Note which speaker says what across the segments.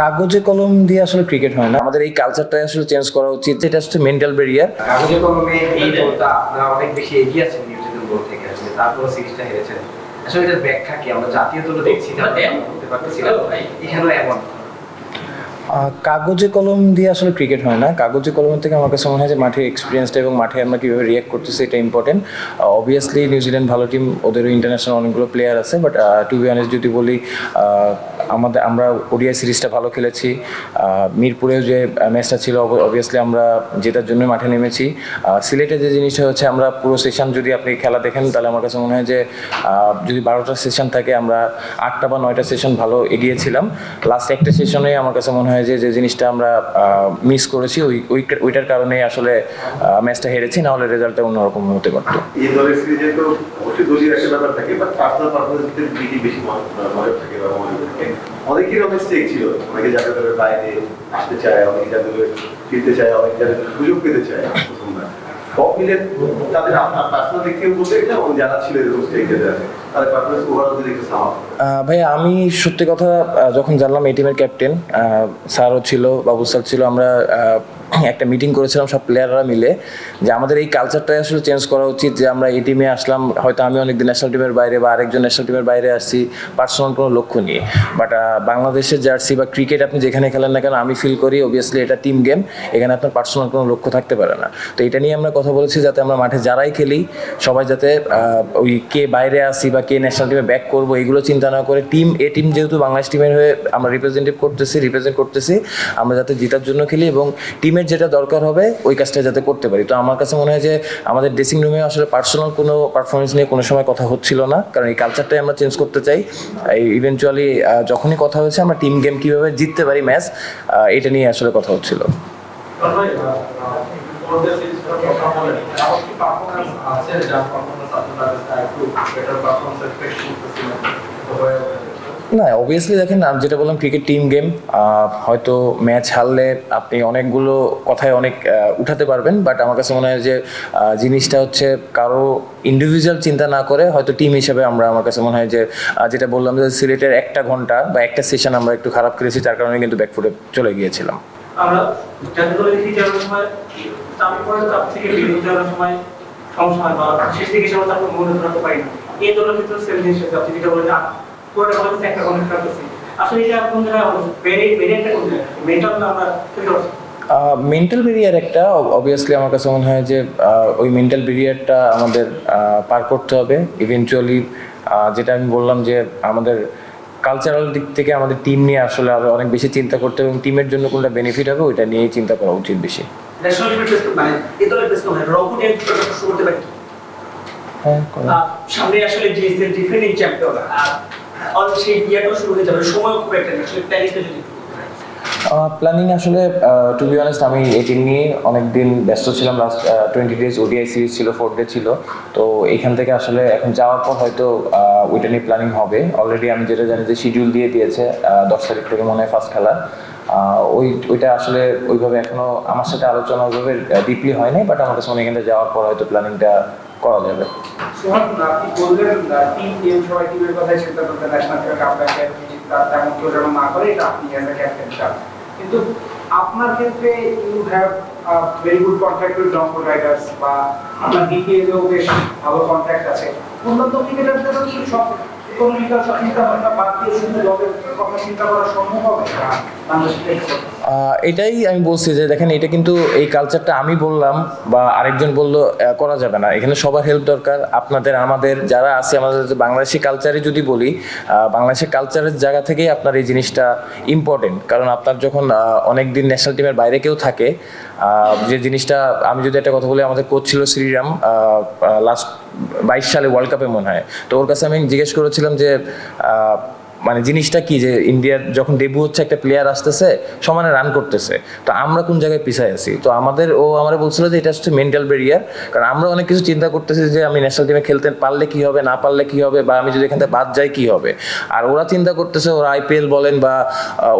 Speaker 1: কাগজে কলম দিয়ে আসলে ক্রিকেট হয় না। আমাদের এই কালচারটাই আসলে চেঞ্জ করা উচিত। যেটা হচ্ছে মেন্টাল ব্যারিয়ার
Speaker 2: কাগজে কলমে এই দলটা আপনারা অনেক বেশি এগিয়ে আছেন নিউজিল্যান্ড দল থেকে। আসলে তারপরে সিরিজটা হেরেছেন। আসলে এটার ব্যাখ্যা কি? আমরা জাতীয় দলে দেখছি না হতে পারতেছি না। এখানেও এমন।
Speaker 1: কাগজে কলম দিয়ে আসলে ক্রিকেট হয় না। কাগজে কলমের থেকে আমার কাছে মনে হয় যে মাঠে এক্সপিরিয়েন্সটা এবং মাঠে আমরা কীভাবে রিয়াক্ট করতেছি এটা ইম্পর্টেন্ট অবভিয়াসলি নিউজিল্যান্ড ভালো টিম ওদেরও ইন্টারন্যাশনাল অনেকগুলো প্লেয়ার আছে বাট টু বি অনেস্ট যদি বলি আমাদের, আমরা ওডিআই সিরিজটা ভালো খেলেছি। মিরপুরেও যে ম্যাচটা ছিল অবভিয়াসলি আমরা জেতার জন্য মাঠে নেমেছি। সিলেটে যে জিনিসটা হচ্ছে, আমরা পুরো সেশন যদি আপনি খেলা দেখেন, তাহলে আমার কাছে মনে হয় যে যদি বারোটা সেশন থাকে, আমরা আটটা বা নয়টা সেশন ভালো এগিয়েছিলাম। লাস্ট একটা সেশনে আমার কাছে মনে হয় যে যে জিনিসটা আমরা মিস করেছি, ওই, ওই- ওইটার কারণে আসলে ম্যাচটা হেরেছি, না হলে রেজাল্টটা অন্যরকম হতে পারত।
Speaker 3: ব্যাপার থাকে স্টেক ছিল, অনেকে দলের বাইরে আসতে চায়, অনেকে দলে ফিরতে চায়, অনেকে দলে সুযোগ পেতে চায়। সব তাদের আপনার বলতে যারা ছিল
Speaker 1: ভাই আমি সত্যি কথা যখন জানলাম এই টিমের ক্যাপ্টেন স্যারও ছিল বাবু স্যার ছিল, আমরা একটা মিটিং করেছিলাম সব প্লেয়াররা মিলে, যে আমাদের এই কালচারটাই আসলে চেঞ্জ করা উচিত, যে আমরা এই টিমে আসলাম, হয়তো আমি অনেকদিন ন্যাশনাল টিমের বাইরে বা আরেকজন ন্যাশনাল টিমের বাইরে আসছি পার্সোনাল কোনো লক্ষ্য নিয়ে বাট বাংলাদেশের জার্সি বা ক্রিকেট আপনি যেখানে খেলেন না কেন, আমি ফিল করি অবভিয়াসলি এটা টিম গেম এখানে আপনার পার্সোনাল কোনো লক্ষ্য থাকতে পারে না। তো এটা নিয়ে আমরা কথা বলেছি, যাতে আমরা মাঠে যারাই খেলি, সবাই যাতে ওই কে বাইরে আসি বা কে ন্যাশনাল টিমে ব্যাক করব, এগুলো চিন্তা না করে টিম এ টিম যেহেতু বাংলাদেশ টিমের হয়ে আমরা রিপ্রেজেন্টেটিভ করতেছি রিপ্রেজেন্ট করতেছি, আমরা যাতে জেতার জন্য খেলি এবং টিমের যেটা দরকার হবে, ওই কাজটা যাতে করতে পারি। তো আমার কাছে মনে হয় যে আমাদের ড্রেসিং রুমে আসলে পার্সোনাল কোনো পারফরমেন্স নিয়ে কোনো সময় কথা হচ্ছিল না। কারণ এই কালচারটাই আমরা চেঞ্জ করতে চাই। ইভেনচুয়ালি যখনই কথা হয়েছে, আমরা টিম গেম কীভাবে জিততে পারি ম্যাচ এটা নিয়ে আসলে কথা হচ্ছিল। না অবভিয়াসলি দেখেন, আমি যেটা বললাম ক্রিকেট টিম গেম হয়তো ম্যাচ হারলে আপনি অনেকগুলো কথায় অনেক উঠাতে পারবেন বাট আমার কাছে মনে হয় যে জিনিসটা হচ্ছে কারও ইন্ডিভিজুয়াল চিন্তা না করে হয়তো টিম হিসেবে আমরা, আমার কাছে মনে হয় যে যেটা বললাম যে সিলেটের একটা ঘণ্টা বা একটা সেশন আমরা একটু খারাপ করেছি, তার কারণে কিন্তু ব্যাকফুটে চলে গিয়েছিলাম।
Speaker 4: আমরা সমস্যা হয়, বা শেষ দিকে সময় মনে পারি এই আপনি যেটা বলেন পুরোটা একটা করতেছি। আসলে এটা কোন জায়গায় বেরিয়ে বেরিয়েটা কোন জায়গায় মেন্টাল আমরা
Speaker 1: মেন্টাল ব্যারিয়ার একটা অবভিয়াসলি আমার কাছে মনে হয় যে ওই মেন্টাল ব্যারিয়ারটা আমাদের পার করতে হবে। ইভেনচুয়ালি যেটা আমি বললাম যে আমাদের কালচারাল দিক থেকে আমাদের টিম নিয়ে আসলে আরও অনেক বেশি চিন্তা করতে হবে এবং টিমের জন্য কোনটা বেনিফিট হবে ওইটা নিয়েই চিন্তা করা উচিত বেশি।
Speaker 4: মানে
Speaker 1: হ্যাঁ
Speaker 4: সামনে আসলে ডিফেন্ডিং চ্যাম্পিয়ন আর সেই শুরু হয়ে যাবে সময় খুব একটা নেই। প্ল্যানিংটা যদি
Speaker 1: প্ল্যানিং আসলে টু বি অনেস্ট আমি এটি নিয়ে অনেক দিন ব্যস্ত ছিলাম last twenty days ODI series ছিল ফোর ডে ছিল। তো এখান থেকে আসলে এখন যাওয়ার পর হয়তো ওইটা নিয়ে প্ল্যানিং হবে। অলরেডি আমি যেটা জানি যে শিডিউল দিয়ে দিয়েছে দশ তারিখ থেকে মনে হয় ফার্স্ট খেলা। ওই ওইটা আসলে ওইভাবে এখনও আমার সাথে আলোচনা ওইভাবে ডিপলি হয় নাই বাট আমার কাছে এখানে যাওয়ার পর হয়তো প্ল্যানিংটা করা যাবে।
Speaker 5: কিন্তু আপনার ক্ষেত্রে you have very good contact with ডঙ্কো riders বা আপনার ডিপিএলেও বেশ ভালো কন্ট্যাক্ট আছে। অন্যান্য ক্রিকেটারদেরও কি সব ইকোনমিক্যাল সব চিন্তা ভাবনা বাদ দিয়ে শুধু দলের কথা চিন্তা করা সম্ভব হবে? না বাংলাদেশ ক্রিকেট
Speaker 1: আহ, এটাই আমি বলছি যে দেখেন, এটা কিন্তু এই কালচারটা আমি বললাম বা আরেকজন বলল করা যাবে না। এখানে সবার হেল্প দরকার, আপনাদের, আমাদের যারা আছে, আমাদের বাংলাদেশি কালচারে যদি বলি বাংলাদেশের কালচারের জায়গা থেকেই আপনার এই জিনিসটা ইম্পর্টেন্ট কারণ আপনার যখন অনেক দিন ন্যাশনাল টিমের বাইরে কেউ থাকে যে জিনিসটা আমি যদি একটা কথা বলি, আমাদের কোচ ছিল শ্রীরাম লাস্ট বাইশ সালে ওয়ার্ল্ড কাপে মনে হয়। তো ওর কাছে আমি জিজ্ঞেস করেছিলাম যে মানে জিনিসটা কি যে ইন্ডিয়ার যখন ডেবু হচ্ছে, একটা প্লেয়ার আসতেছে, সমানে রান করতেছে। তো আমরা কোন জায়গায় পিছায় আছি? তো আমাদের, ও আমার বলছিল যে এটা হচ্ছে মেন্টাল ব্যারিয়ার কারণ আমরা অনেক কিছু চিন্তা করতেছি যে আমি ন্যাশনাল টিমে খেলতে পারলে কি হবে, না পারলে কি হবে, বা আমি যদি এখান থেকে বাদ যাই কি হবে? আর ওরা চিন্তা করতেছে, ওরা আইপিএল বলেন বা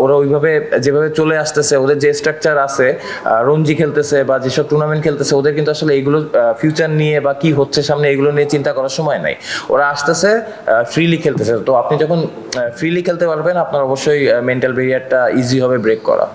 Speaker 1: ওরা ওইভাবে যেভাবে চলে আসতেছে, ওদের যে স্ট্রাকচার আছে রঞ্জি খেলতেছে বা যেসব টুর্নামেন্ট খেলতেছে, ওদের কিন্তু আসলে এইগুলো ফিউচার নিয়ে বা কি হচ্ছে সামনে এগুলো নিয়ে চিন্তা করার সময় নাই। ওরা আসতেছে ফ্রিলি খেলতেছে। তো আপনি যখন ফ্রিলি খেলতে পারবেন। আপনার অবশ্যই মেন্টাল ব্যারিয়ারটা ইজি হবে ব্রেক করা।